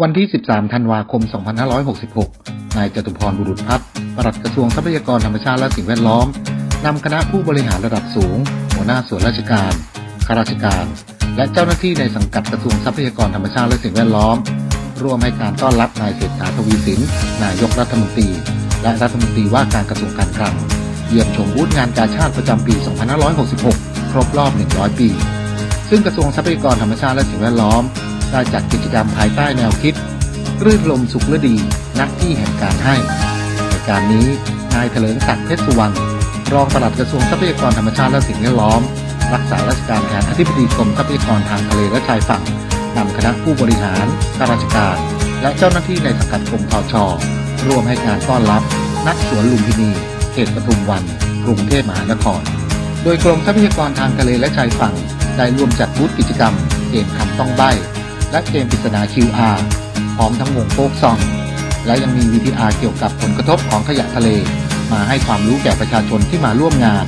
วันที่ 13 ธันวาคม 2566 นายจตุพรบุรุษพัฒน์ปลัดกระทรวงทรัพยากรธรรมชาติและสิ่งแวดล้อม นำคณะผู้บริหารระดับสูง หัวหน้าส่วนราชการ ข้าราชการ และเจ้าหน้าที่ในสังกัดกระทรวงทรัพยากรธรรมชาติและสิ่งแวดล้อม ร่วมให้การต้อนรับนายเศรษฐาทวีสิน นายกรัฐมนตรี และรัฐมนตรีว่าการกระทรวงการคลัง เยี่ยมชมบูธงานกาชาติประจำปี 2566 ครบรอบ 100 ปี ซึ่งกระทรวงทรัพยากรธรรมชาติและสิ่งแวดล้อม ได้จัดกิจกรรมภายใต้แนวคิด รื่นลมสุขฤดี นักที่แห่งการให้ ในการนี้นายเถลิงศักดิ์เพชรสุวรรณรองปลัดกระทรวงทรัพยากรธรรมชาติและสิ่งแวดล้อม รักษาราชการแทนอธิบดีกรมทรัพยากรทางทะเลและชายฝั่งนำคณะผู้บริหารข้าราชการ และเจ้าหน้าที่ในสังกัดกรมทชร่วมให้การต้อนรับ นักสวนลุมพินี เขตปทุมวันกรุงเทพมหานคร โดยกรมทรัพยากรทางทะเลและชายฝั่ง ได้ร่วมจัดบูธกิจกรรม เกมคำต้องใบ้ และเกมปริศนา QR พร้อมทั้งวงโฟกซอง และยังมี VTR เกี่ยวกับผลกระทบของขยะทะเล มาให้ความรู้แก่ประชาชนที่มาร่วมงาน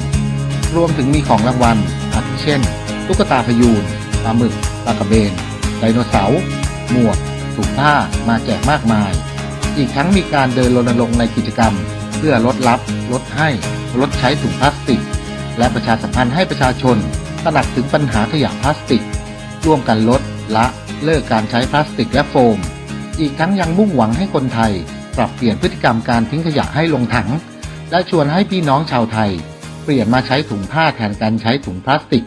รวมถึงมีของรางวัลอาทิเช่น ตุ๊กตาพยูนปลาหมึกปลากระเบนไดโนเสาร์หมวกถุงผ้ามาแจกมากมาย อีกทั้งมีการเดินรณรงค์ในกิจกรรม เพื่อลดรับ ลดให้ลดใช้ถุงพลาสติก และประชาสัมพันธ์ให้ประชาชนตระหนักถึงปัญหาขยะพลาสติก ร่วมกันลด ละเลิกการใช้พลาสติกและโฟม อีกทั้งยังมุ่งหวังให้คนไทย ปรับเปลี่ยนพฤติกรรมการทิ้งขยะให้ลงถัง และชวนให้พี่น้องชาวไทย เปลี่ยนมาใช้ถุงผ้าแทนการใช้ถุงพลาสติก